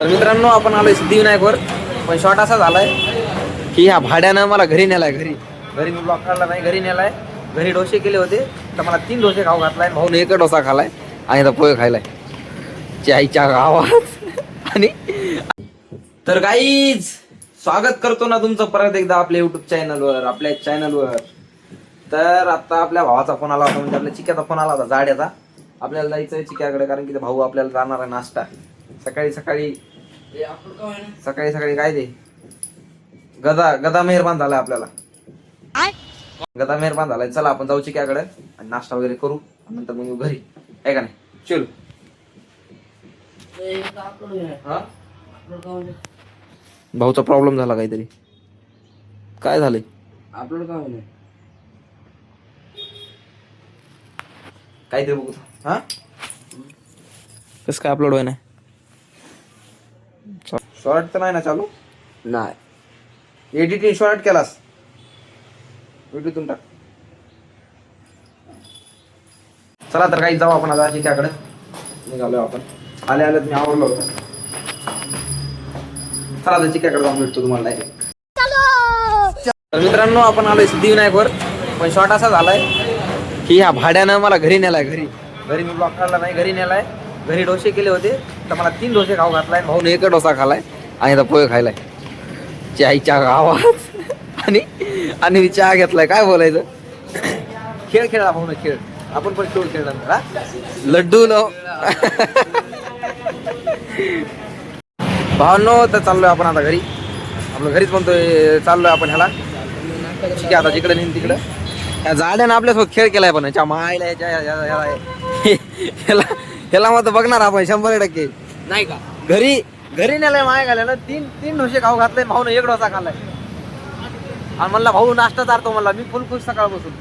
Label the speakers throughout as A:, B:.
A: तर मित्रांनो आपण आलोय सिद्धिविनायकवर. पण शॉर्ट असा झालाय की ह्या भाड्यानं मला घरी नेलाय घरी. घरी मी ब्लॉक काढला नाही घरी नेलाय. घरी डोसे केले होते तर मला तीन डोसे खाऊ घातलाय भाऊन एक डोसा खालाय आणि आता पोहे खायलाय. चायच्या गावात. आणि तर काहीच स्वागत करतो ना तुमचं परत एकदा आपल्या युट्यूब चॅनलवर आपल्या चॅनलवर तर आता आपल्या भावाचा फोन आला होता म्हणजे आपल्या चिक्याचा फोन आला होता जाड्याचा. आपल्याला जायचं आहे चिक्याकडे कारण की ते भाऊ आपल्याला जाणार आहे नाश्ता. सकाळी सकाळी सकाळी सकाळी काय ते? गदा गदा मेहरबान झालाय आपल्याला. गदा मेहरबान झालाय चला आपण जाऊ चिक्याकडे आणि नाश्ता वगैरे करू. नंतर मग घरी. आहे का नाही? चल. हा? भाऊचा प्रॉब्लेम झाला काहीतरी. काय झालंय?
B: अपलोड का होईल
A: काहीतरी बघू. हा? कसं काय अपलोड होय नाही शॉर्ट तर नाही ना चालू?
B: नाही.
A: एडिटिंग शॉर्ट केलास. व्हिडिओतून टाक. चला तर काही जाऊ आपण आता चिक्याकडे निघालो आपण. आले आले मी आवडलो होतो. चला आता चिक्याकडे जाऊन भेटतो तुम्हाला. तर मित्रांनो आपण आलोय सिद्धिविनायकवर. पण शॉर्ट असा झालाय की ह्या भाड्यानं मला घरी नेलाय घरी. घरी मी ब्लॉक काढला नाही घरी नेलाय. घरी डोसे केले होते तर मला तीन डोसे खाऊ घातलाय. भाऊन एक डोसा खालाय आणि आता पोहे खायलाय. चायच्या गावात. आणि आणि मी चहा घेतलाय. काय बोलायचं? खेळ खेळला भाऊ खेळ. आपण पण खेळ खेळला ना, लड्डू न भावनो तर चाललोय आपण आता घरी. आपलं घरीच म्हणतोय चाललोय आपण ह्याला. ठीक आहे आता जिकडे नेईन तिकडं. या जाड्यानं आपल्यासोबत खेळ केलाय पण याच्या मायला याच्या ह्या- ह्याला ह्याला मग बघणार आपण शंभर टक्के.
B: नाही का?
A: घरी घरी नेलाय माय घालायला तीन तीन डोसे खाऊ घातले भाऊन एक डोसा खाल्लाय. आणि म्हणला भाऊ नाश्ता चारतो. म्हणला मी फुल खुश सकाळपासून.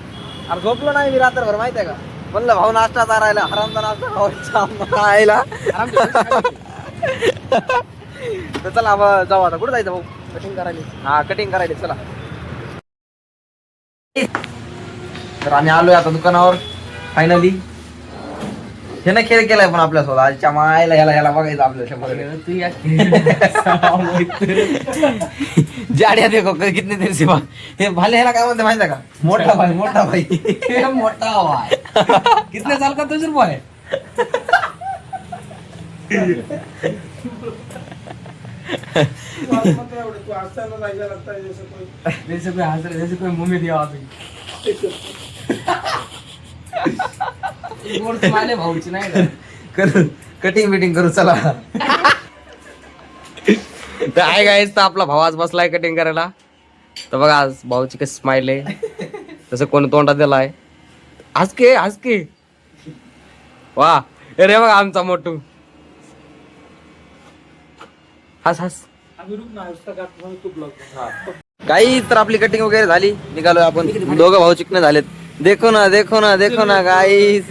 A: अरे झोपलो नाही मी रात्रभर माहिती आहे का? म्हणलं भाऊ नाश्ता चारायला. हरामचा नाश्ता खावायचा मायला तर चला जाऊ आता. कुठं जायचं भाऊ?
B: कटिंग करायला.
A: हा कटिंग करायला. चला. तर आम्ही आलोय आता दुकानावर फायनली ह्यानं खेळ केलाय पण आपल्यासोबत. आजच्या मायला ह्याला ह्याला बघायचं आपल्या शंभर.
B: तू या
A: जाड्या देखो कितने दिन से बात हे भाले ह्याला काय म्हणते माहिती आहे का? मोठा भाई मोठा भाई.
B: मोठा आहे कितने साल का तजुर्बा है जैसे कोई हंस रहा जैसे कोई मुंह में दिया अभी भाऊची नाही का?
A: करू कटिंग बिटिंग करू चला.
B: तर आहे गाईस तर आपला भाऊ आज बसलाय कटिंग करायला. तर बघा आज भाऊची कशी स्माइल आहे. तसं कोणी तोंडात दिलाय. आज के आज के. वा अरे बघा आमचा मोठू. हस हस.
A: काही तर आपली कटिंग वगैरे झाली. निघालोय आपण. दोघं भाऊ चिकणे झालेत. देखो ना देखो ना देखो ना गाईस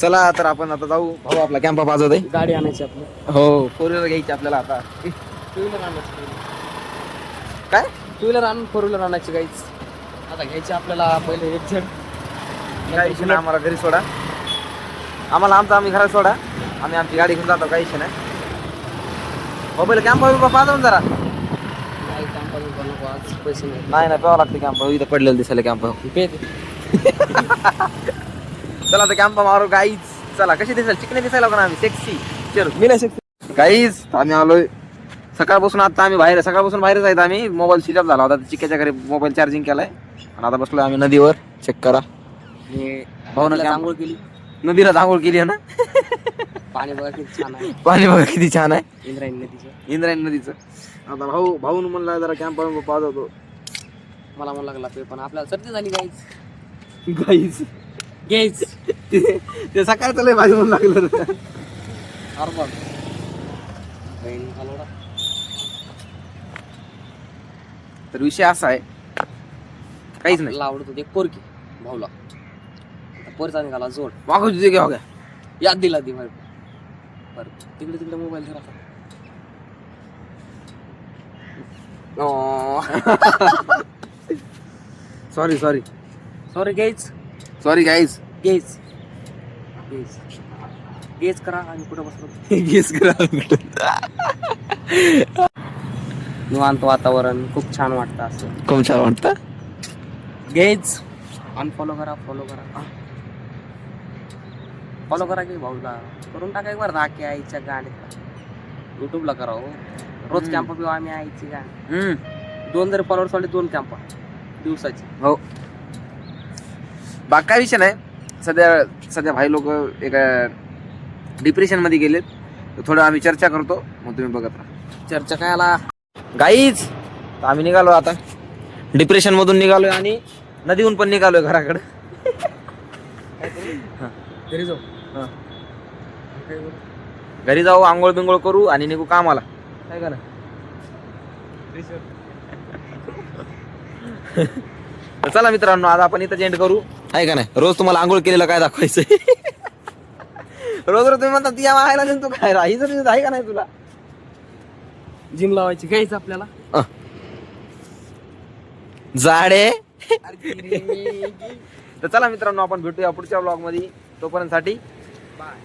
A: चला तर आपण आता जाऊ. भाऊ आपला कॅम्पा पाजवत आहे
B: गाडी आणायची आपली.
A: हो फोर व्हीलर घ्यायची आपल्याला आता.
B: टू व्हीलर आणायची.
A: काय?
B: टू व्हीलर आणून फोर व्हीलर आणायची गाईच आता घ्यायची आपल्याला पहिले एक जण.
A: काही इशू नाही आम्हाला घरी सोडा. आम्हाला आमचा आम्ही घरात सोडा. आम्ही आमची गाडी घेऊन जातो काही इशू नाही. मोबाईल कॅम्पा बिम्पा पाजवून जरा
B: नाही काम पाहिजे कोण नको आज पैसे नाही
A: नाही नाही प्यावं लागते कॅम्प इथं पडलेलं दिसायला कॅम्प
B: पे
A: चला तर कॅम्प मारू. गाईच चला कशी दिसायला? चिकने दिसायला का आम्ही. सेक्सी चल.
B: मी नाही शकतो
A: गाईज आम्ही आलोय. सकाळपासून आता आम्ही बाहेर सकाळपासून बाहेरच आहेत आम्ही. मोबाईल ऑफ झाला होता. चिक्याच्या घरी मोबाईल चार्जिंग केलाय. आणि आता बसलोय आम्ही नदीवर. चेक करा. भाऊनं
B: आंघोळ केली.
A: नदीला आंघोळ केली आहे ना?
B: पाणी बघा किती छान आहे.
A: पाणी बघा किती छान आहे.
B: इंद्रायणी नदीचं.
A: इंद्रायणी नदीचं. आता भाऊ भाऊन म्हणला जरा कॅम्प पाहत
B: मला म्हणू लागला पे पण आपल्याला सर्दी झाली गाईच
A: गाईज
B: घ्यायच
A: ते सकाळचं लय भाजी म्हणून लागलं
B: नॉर्मल बहीण हलवडा
A: तर विषय असा आहे काहीच नाही.
B: आपल्याला आवडत होती एक पोरकी भाऊला पोरचा निघाला जोड.
A: मागू तुझे घ्या घ्या
B: याद दिला ती भाई बरं. तिकडे तिकडे मोबाईल धरा
A: सॉरी सॉरी
B: सॉरी घ्यायच
A: सॉरी गाईज
B: घ्यायच घ्यायच गेज करा आणि कुठं बसलो?
A: गेस करा
B: निवांत वातावरण. खूप छान वाटतं असं.
A: खूप छान वाटतं.
B: गेज अनफॉलो करा फॉलो करा. फॉलो करा की भाऊला. करून टाका एक बरं राखे आईच्या गाडीत युट्यूबला करा हो. रोज. कॅम्प पिऊ आम्ही आईची
A: हम्म.
B: दोन जरी फॉलोअर्स वाले दोन कॅम्प दिवसाची.
A: हो. बाग काय विषय नाही. सध्या सध्या भाई लोक एका डिप्रेशनमध्ये गेलेत. तर थोडं आम्ही चर्चा करतो. मग तुम्ही बघत राहा.
B: चर्चा काय आला?
A: गाईच तर आम्ही निघालो आता. डिप्रेशन मधून निघालोय आणि नदीहून पण निघालोय घराकडे.
B: घरी जाऊ.
A: घरी जाऊ आंघोळ बिंघोळ करू आणि निघू कामाला. काय का ना तर चला मित्रांनो आज आपण इथं एंड करू. आहे का नाही? रोज तुम्हाला आंघोळ केलेलं काय दाखवायचं रोज रोज तुम्ही म्हणता ती आहे ना तू काय? राही जर आहे का नाही तुला?
B: जिम लावायची काहीच आपल्याला.
A: जाडे. तर चला मित्रांनो आपण भेटूया पुढच्या ब्लॉगमध्ये. तोपर्यंत साठी बाय